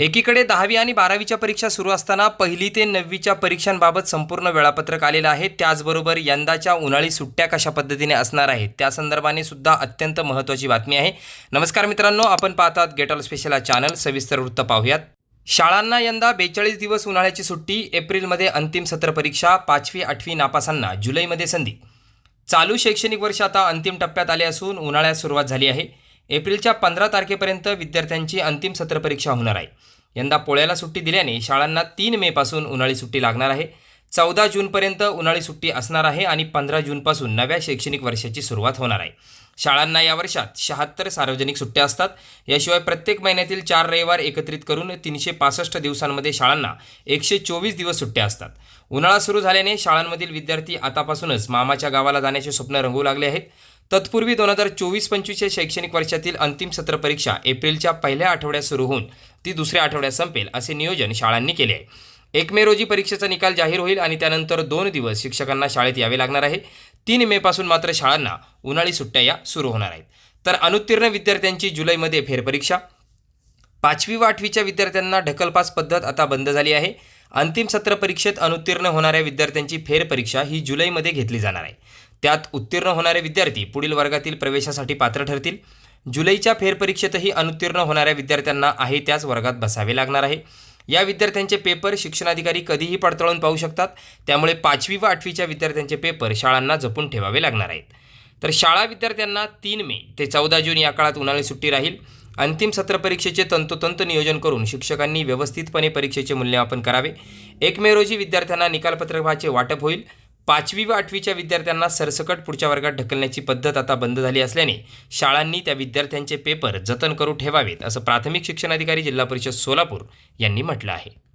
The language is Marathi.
एकीकडे दहावी आणि बारावीच्या परीक्षा सुरू असताना पहिली ते नववीच्या परीक्षांबाबत संपूर्ण वेळापत्रक आलेलं आहे. त्याचबरोबर यंदाच्या उन्हाळी सुट्ट्या कशा पद्धतीने असणार आहेत त्या संदर्भाने सुद्धा अत्यंत महत्त्वाची बातमी आहे. नमस्कार मित्रांनो आपण पाहतात गेट ऑल स्पेशल हा चॅनल. सविस्तर वृत्त पाहूयात. शाळांना यंदा बेचाळीस दिवस उन्हाळ्याची सुट्टी एप्रिलमध्ये अंतिम सत्र परीक्षा पाचवी आठवी नापासांना जुलैमध्ये संधी. चालू शैक्षणिक वर्ष आता अंतिम टप्प्यात आले असून उन्हाळ्यात सुरुवात झाली आहे. एप्रिलच्या पंधरा तारखेपर्यंत विद्यार्थ्यांची अंतिम सत्र परीक्षा होणार आहे. यंदा पोळ्याला सुट्टी दिल्याने शाळांना तीन मेपासून उन्हाळी सुट्टी लागणार आहे. चौदा जूनपर्यंत उन्हाळी सुट्टी असणार आहे आणि पंधरा जूनपासून नव्या शैक्षणिक वर्षाची सुरुवात होणार आहे. शाळांना या वर्षात शहात्तर सार्वजनिक सुट्ट्या असतात. याशिवाय प्रत्येक महिन्यातील चार रविवार एकत्रित करून तीनशे पासष्ट दिवसांमध्ये शाळांना एकशे चोवीस दिवस सुट्ट्या असतात. उन्हाळा सुरू झाल्याने शाळांमधील विद्यार्थी आतापासूनच मामाच्या गावाला जाण्याचे स्वप्न रंगू लागले आहेत. तत्पूर्वी दोन हजार चोवीस पंचवीसच्या शैक्षणिक वर्षातील अंतिम सत्र परीक्षा एप्रिलच्या पहिल्या आठवड्यात सुरू होऊन ती दुसऱ्या आठवड्यात संपेल असे नियोजन शाळांनी केले आहे. एक मे रोजी परीक्षेचा निकाल जाहीर होईल आणि त्यानंतर दोन दिवस शिक्षकांना शाळेत यावे लागणार आहे. तीन मेपासून मात्र शाळांना उन्हाळी सुट्ट्या या सुरू होणार आहेत. तर अनुत्तीर्ण विद्यार्थ्यांची जुलैमध्ये फेरपरीक्षा. पाचवी व आठवीच्या विद्यार्थ्यांना ढकलपास पद्धत आता बंद झाली आहे. अंतिम सत्र परीक्षेत अनुत्तीर्ण होणाऱ्या विद्यार्थ्यांची फेरपरीक्षा ही जुलैमध्ये घेतली जाणार आहे. त्यात उत्तीर्ण होणारे विद्यार्थी पुढील वर्गातील प्रवेशासाठी पात्र ठरतील. जुलैच्या फेरपरीक्षेतही अनुत्तीर्ण होणाऱ्या विद्यार्थ्यांना आहे त्याच वर्गात बसावे लागणार आहे. या विद्यार्थ्यांचे पेपर शिक्षणाधिकारी कधीही पडताळून पाहू शकतात. त्यामुळे पाचवी व आठवीच्या विद्यार्थ्यांचे पेपर शाळांना जपून ठेवावे लागणार आहेत. तर शाळा विद्यार्थ्यांना तीन मे ते चौदा जून या काळात उन्हाळी सुट्टी राहील. अंतिम सत्र परीक्षेचे तंतोतंत नियोजन करून शिक्षकांनी व्यवस्थितपणे परीक्षेचे मूल्यमापन करावे. एक मे रोजी विद्यार्थ्यांना निकालपत्रकाचे वाटप होईल. पाचवी व आठवीच्या विद्यार्थ्यांना सरसकट पुढच्या वर्गात ढकलण्याची पद्धत आता बंद झाली असल्याने शाळांनी त्या विद्यार्थ्यांचे पेपर जतन करून ठेवावेत असं प्राथमिक शिक्षणाधिकारी जिल्हा परिषद सोलापूर यांनी म्हटलं आहे.